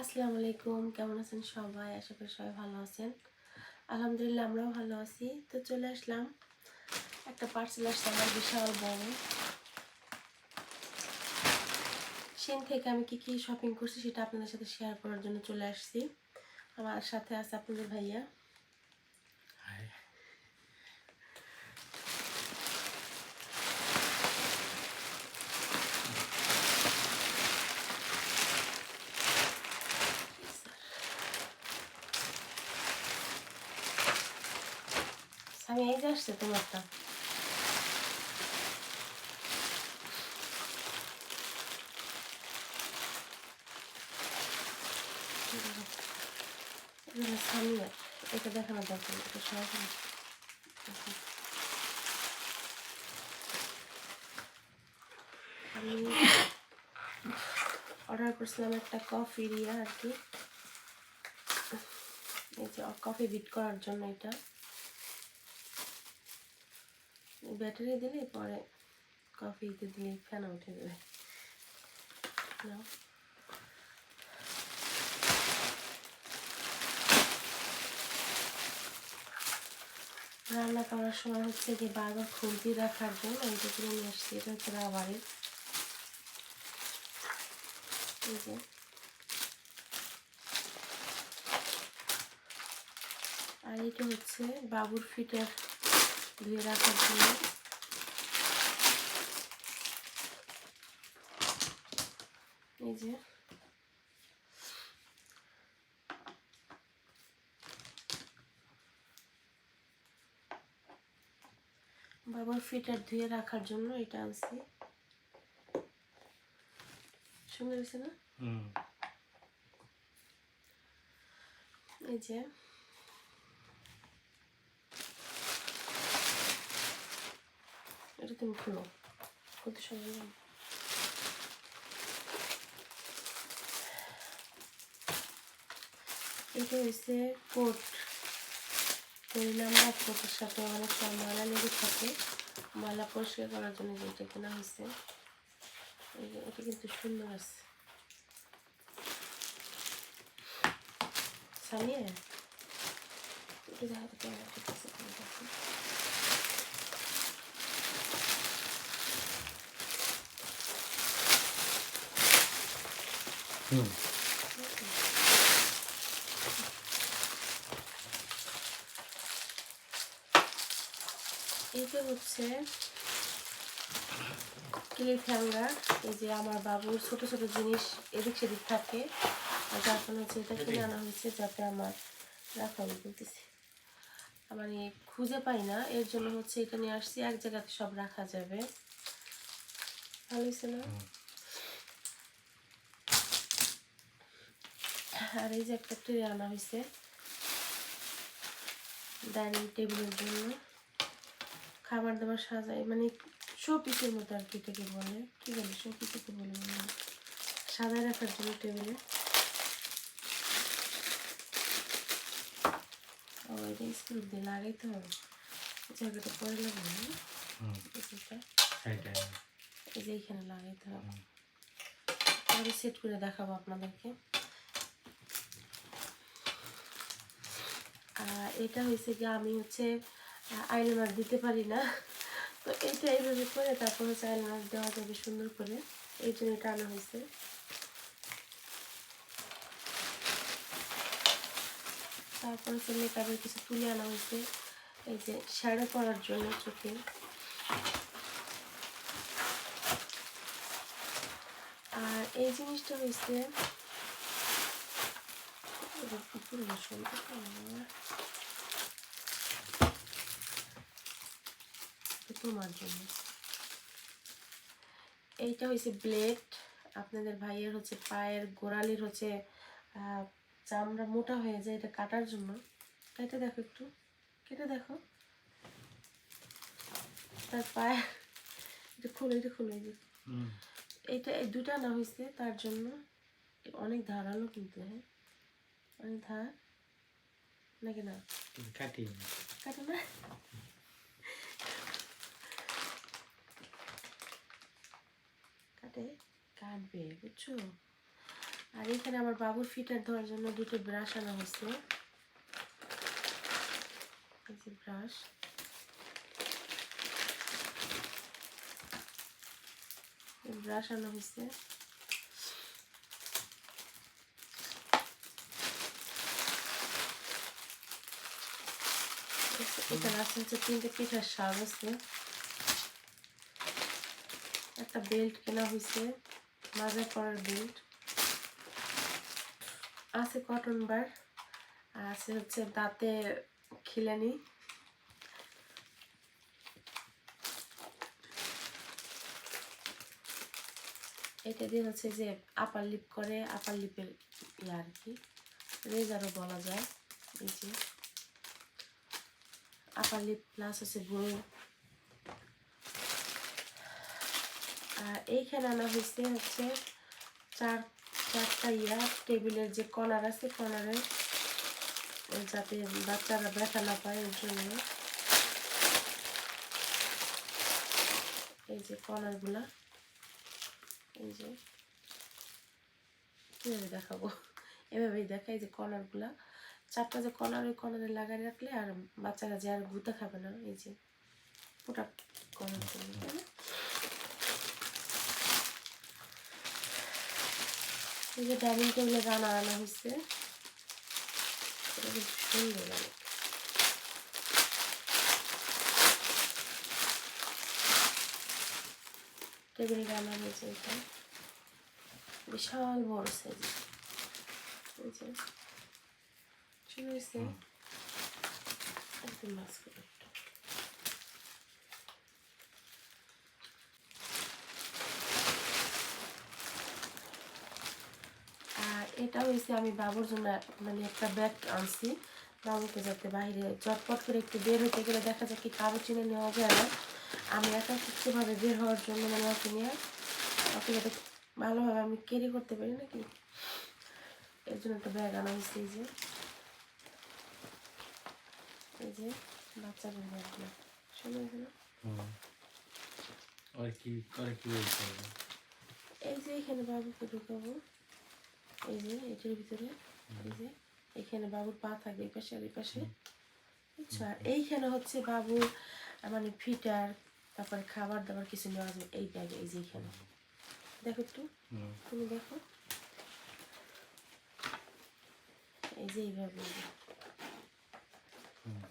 আসসালামু আলাইকুম, কেমন আছেন সবাই? আশা করি সবাই ভালো আছেন। আলহামদুলিল্লাহ, আমরাও ভালো আছি। তো চলে আসলাম একটা পার্সেল আসছে আমার বিশাল বড়। সেন থেকে আমি কি কি শপিং করছি সেটা আপনাদের সাথে শেয়ার করার জন্য চলে আসছি। আমার সাথে আছে আপনাদের ভাইয়া আমি এই যে আসছে তোমারটা সামনে এটা দেখানো দরকার আমি অর্ডার করছিলাম একটা কফি দিয়ে আর কি কফি বিট করার জন্য এটা ব্যাটারি দিলে পরে কফিতে দিলে ফেনা উঠে যাবে। রান্না করার সময় হচ্ছে যে বারবার খুলতি রাখার জন্য এইটা কিনে নিয়ে আসছি এটা হচ্ছে রাবারের। আর এটা হচ্ছে বাবুর ফিটার। ধুয়ে রাখার জন্য। এই যে। বাবার ফিটার ধুয়ে রাখার জন্য এটা আনছি। সুন্দর হয়েছে না? এই যে। এটা তুমি খুলো খুলতে সময় নেই এটা হচ্ছে কোট পরিলে আমরা কোটের সাথে অনেক ময়লা লেগে থাকে ময়লা পরিষ্কার করার জন্য যেটা কেনা হয়েছে এটা কিন্তু সুন্দর আছে দেখাতে পারো ঠিক আছে ঠিক আছে হুম। এইটা হচ্ছে ক্লিপ হ্যাঙ্গার। এই যে আমার বাবুর ছোট ছোট জিনিস এদিক সেদিক থাকে। যার ফলে হচ্ছে এটা কিনে আনা হয়েছে যাতে আমার রাখা আমি বলতেছি। মানে খুঁজে পাই না। এর জন্য হচ্ছে এটা নিয়ে আসছি। এক জায়গাতে সব রাখা যাবে। ভালো হয়েছে না? আর এই যে একটা ট্রে আনা হয়েছে ডাইনিং টেবিলের জন্য। খাবার দাবার সাজাই মানে শো পিসের মতো আর কি এটাকে বলে। কি বলে? শো পিসেকে বলে সাজায় রাখার জন্য টেবিলে। ও এটা স্ক্রু দিয়ে লাগাইতে হবে। জায়গাটা পরে লাগাবো না? এই এই যে এইখানে লাগাইতে হবে। পরে সেট করে দেখাবো আপনাদেরকে। এটা হয়েছে কি আমি হচ্ছে আইলাইনার দিতে পারি না। তো এটা এইভাবে করে তারপর হচ্ছে আইলাইনার দেওয়া যাবে সুন্দর করে। এই জন্য এটা আনা হয়েছে। তারপর হচ্ছে মেকআপের কিছু তুলে আনা হয়েছে। এই যে শ্যাডো করার জন্য চোখে। আর এই জিনিসটা হয়েছে সম্পর্ক আমার। এটা তোমার জন্য এইটা হয়েছে ব্লেড আপনাদের ভাইয়ের হচ্ছে পায়ের গোড়ালির হচ্ছে চামড়া মোটা হয়ে যায় এটা কাটার জন্য। কেটে দেখো একটু। কেটে দেখো। তার পায়ে এটা খুলে এটা খুলে এই যে। এটা এই দুটা না হয়েছে তার জন্য। অনেক ধারালো কিন্তু হ্যাঁ। ধার নাকি না কাটি কাটো না কাটে কাটবে বুঝছ আর এখানে আমার বাবুর ফিটার দেওয়ার জন্য দুটো ব্রাশ আনা হয়েছে ব্রাশ ব্রাশ আনা হয়েছে এখানে আছে হচ্ছে তিনটে পিঠার শাক আছে। একটা বেল্ট কেনা হয়েছে মাজা করার বেল্ট আছে কটন বার আর আছে হচ্ছে দাঁতে খিলানি। এটা দিয়ে হচ্ছে যে আপার লিপ করে আপার লিপের ইয়ে আর কি। রেজারও বলা যায়, এই যে। আপার লিপ প্লাস হচ্ছে ব্রো আর এইখানে আনা হয়েছে হচ্ছে চার চারটা ইয়া টেবিলের যে কর্নার আছে, কর্নারে যাতে বাচ্চারা ব্যথা না পায় এর জন্য। এই যে কর্নারগুলা। এই যে। কীভাবে দেখাবো? এভাবেই দেখা যে কর্নারগুলা। চারটা যে কর্নার ওই কর্নারে লাগাই রাখলে আর বাচ্চারা যে আর গুতে খাবে না, এই যে ওটা কর্নার করবে এই যে ডাইনিং টেবিলে রান্না আনা হয়েছে। সুন্দর লাগে। টেবিলে রান্না হয়েছে এটা। বিশাল বড় সাইজ। শুনে হয়েছে একদম একটু আর এটা হয়েছে আমি বাবুর জন্য মানে একটা ব্যাগ আনছি। বাবুকে যাতে বাইরে চটপট করে একটু বের হতে গেলে দেখা যায় কি কারও চিনে নেওয়া যায় না। আমি একা সুস্থভাবে বের হওয়ার জন্য মানে ওকে নিয়ে ওকে যাতে ভালোভাবে আমি ক্যারি করতে পারি নাকি? এর জন্য একটা ব্যাগ আনা হয়েছে এই যে। এই যে ব্যাগগুলো শুনে হয়েছে না আর কি আর কি বলতে হবে? এই যে এখানে বাবুকে ঢুকাবো। এই যে এটার ভিতরে। এই যে এখানে বাবুর পা থাকবে এই পাশে আর এই পাশে। বুঝছ? আর এইখানে হচ্ছে বাবুর মানে ফিটার তারপরে খাবার দাবার কিছু নেওয়া যাবে এই ব্যাগে এই যে এখানে। দেখো একটু। তুমি দেখো। এই যে এইভাবে এই যে। হুম।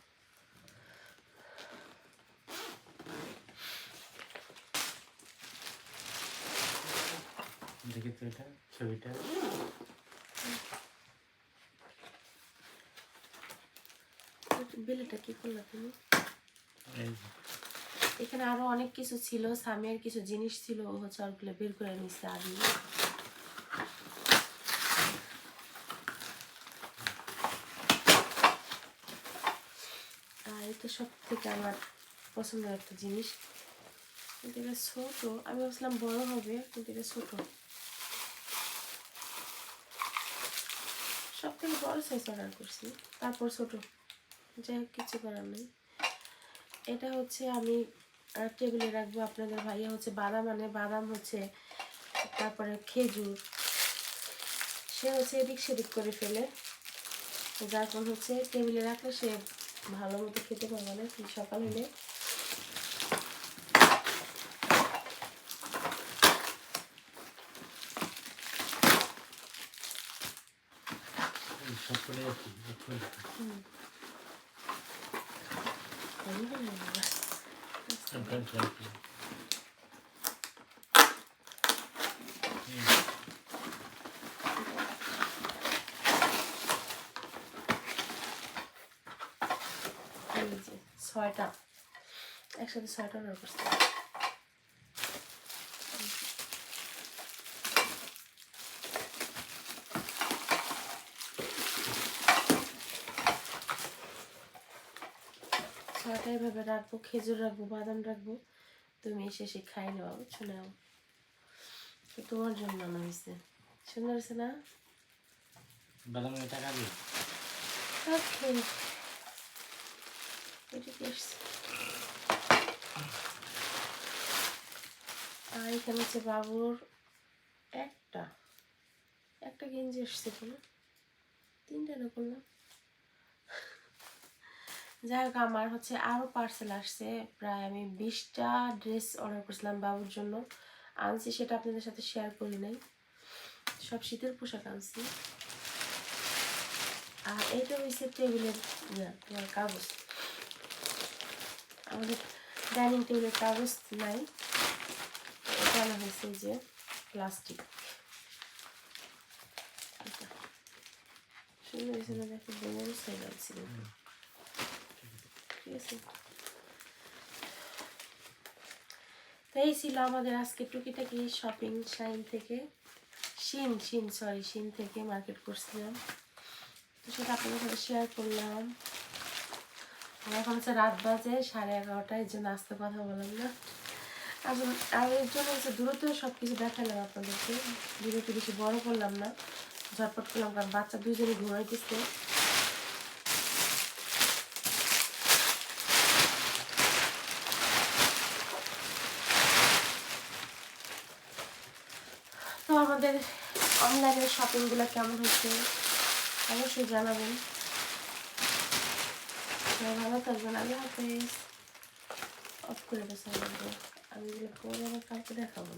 দেখি তো এটা ছবিটা। বেলেটা কি করলা তুমি? এখানে আরও অনেক কিছু ছিল সামিয়ার কিছু জিনিস ছিল ও হচ্ছে ওগুলো বের করে নিচ্ছে আগে আর এটা সব থেকে আমার পছন্দের একটা জিনিস। কিন্তু এটা ছোট আমি ভাবছিলাম বড় হবে কিন্তু এটা ছোট সব থেকে বড় সাইজ অর্ডার করছি। তারপর ছোট। যাই হোক, কিছু করার নেই। এটা হচ্ছে আমি টেবিলে রাখব আপনাদের ভাইয়া হচ্ছে বাদাম আনে। বাদাম হচ্ছে তারপরে খেজুর। সে হচ্ছে এদিক সেদিক করে ফেলে। যার হচ্ছে টেবিলে রাখলে সে ভালো মতো খেতে পারবে না। সকাল হলে এই সব করে একই, একই। হুম। ভালো হলো না। সব করে একই। হুম। এই যে ছয়টা একসাথে ছয়টা অর্ডার করছি ছয়টা রাখব খেজুর রাখব বাদাম রাখব। তুমি এসে এসে খাই নেওয়া বুঝছ নাও তোমার জন্য আনা হয়েছে। সুন্দর হয়েছে না? টাকা দিয়ে ওকে। আর এখানে হচ্ছে বাবুর একটা। একটা গেঞ্জি এসছে কোনো তিনটা না করলাম? যাই হোক, আমার হচ্ছে আরও পার্সেল আসছে। প্রায় আমি বিশটা ড্রেস অর্ডার করেছিলাম বাবুর জন্য। আনছি, সেটা আপনাদের সাথে শেয়ার করি নাই। সব শীতের পোশাক আনছি। আর এইটা হয়েছে টেবিলের তোমার কাগজ। আমাদের ডাইনিং টেবিলের কাগজ নাই। এটা আনা হয়েছে যে প্লাস্টিক সুন্দর না দেখো বড় সাইজ আছে। ঠিক আছে ছিল আমাদের আজকে টুকিটাকি শপিং শাইন থেকে। শিন শিন সরি শিন থেকে মার্কেট করছিলাম। তো সেটা আপনাদের সাথে শেয়ার করলাম। এখন হচ্ছে রাত বাজে, সাড়ে এগারোটায়, এই জন্য আসতে কথা বললাম না। আর এর জন্য হচ্ছে দ্রুত সব কিছু দেখালাম আপনাদেরকে। ভিডিওটি বেশি বড় করলাম না। ঝটপট করলাম, কারণ বাচ্চা দুজনে ঘুমাইতেছে তো আমাদের অনলাইনের শপিংগুলো কেমন হচ্ছে? অবশ্যই জানাবেন। ভালো থাকবেন। আমি হাফেজ। অফ করে বসে আমি এগুলো আমার কাউকে দেখাবো।